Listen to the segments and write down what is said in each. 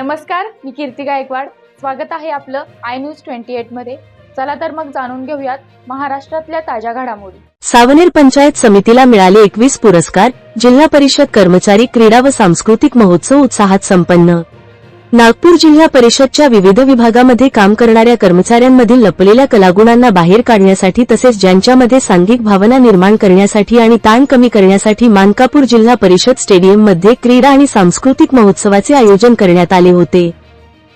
नमस्कार मी कीर्ती गायकवाड. स्वागत आहे आपलं आय न्यूज ट्वेंटी एटमध्ये. चला तर मग जाणून घेऊयात महाराष्ट्रातल्या ताज्या घडामोडी. सावनेर पंचायत समितीला मिळाले एकवीस पुरस्कार जिल्हा परिषद कर्मचारी क्रीडा व सांस्कृतिक महोत्सव उत्साहात संपन्न. नागपूर जिल्हा परिषदच्या विविध विभागामध्ये काम करणाऱ्या कर्मचाऱ्यांमधील लपलेल्या कलागुणांना बाहेर काढण्यासाठी तसेच ज्यांच्यामध्ये सांघिक भावना निर्माण करण्यासाठी आणि ताण कमी करण्यासाठी मानकापूर जिल्हा परिषद स्टेडियममध्ये क्रीडा आणि सांस्कृतिक महोत्सवाचे आयोजन करण्यात आले होते.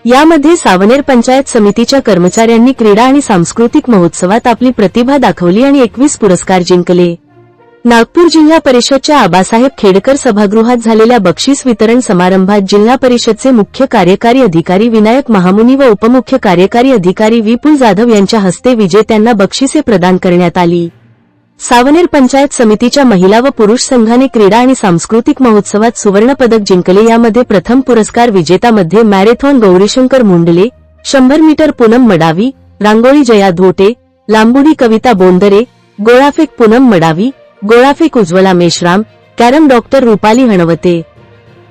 यामध्ये सावनेर पंचायत समितीच्या कर्मचाऱ्यांनी क्रीडा आणि सांस्कृतिक महोत्सवात आपली प्रतिभा दाखवली आणि एकवीस पुरस्कार जिंकले. नागपूर जिल्हा परिषदच्या आबासाहेब खेडकर सभागृहात झालेल्या बक्षीस वितरण समारंभात जिल्हा परिषदचे मुख्य कार्यकारी अधिकारी विनायक महामुनी व उपमुख्य कार्यकारी अधिकारी विपुल जाधव यांच्या हस्ते विजेत्यांना बक्षिसे प्रदान करण्यात आली. सावनेर पंचायत समितीच्या महिला व पुरुष संघाने क्रीडा आणि सांस्कृतिक महोत्सवात सुवर्णपदक जिंकले. यामध्ये प्रथम पुरस्कार विजेतामध्ये मॅरेथॉन गौरीशंकर मुंडले शंभर मीटर पूनम मडावी रांगोळी जया धोटे लांबुडी कविता बोंदरे गोळाफेक पूनम मडावी गोळाफेक उज्ज्वला मेश्राम कॅरम डॉक्टर रुपाली हणवते.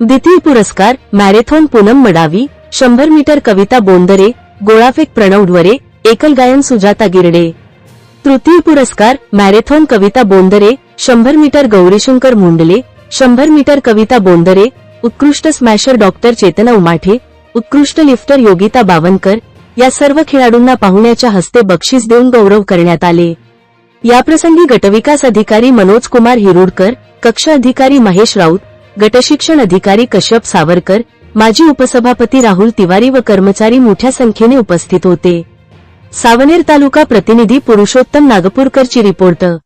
द्वितीय पुरस्कार मॅरेथॉन पूनम मडावी शंभर मीटर कविता बोंदरे गोळाफेक प्रणव ढवरे एकल गायन सुजाता गिरडे. तृतीय पुरस्कार मॅरेथॉन कविता बोंदरे शंभर मीटर गौरीशंकर मुंडले शंभर मीटर कविता बोंदरे उत्कृष्ट स्मॅशर डॉक्टर चेतना उमाठे उत्कृष्ट लिफ्टर योगिता बावनकर या सर्व खेळाडूंना पाहुण्याच्या हस्ते बक्षीस देऊन गौरव करण्यात आले. याप्रसंगी गटविकास अधिकारी मनोज कुमार हिरुडकर कक्ष अधिकारी महेश राऊत गटशिक्षण अधिकारी कश्यप सावरकर माजी उपसभापती राहुल तिवारी व कर्मचारी मोठ्या संख्येने उपस्थित होते. सावनेर तालुका प्रतिनिधी पुरुषोत्तम नागपूरकरची रिपोर्ट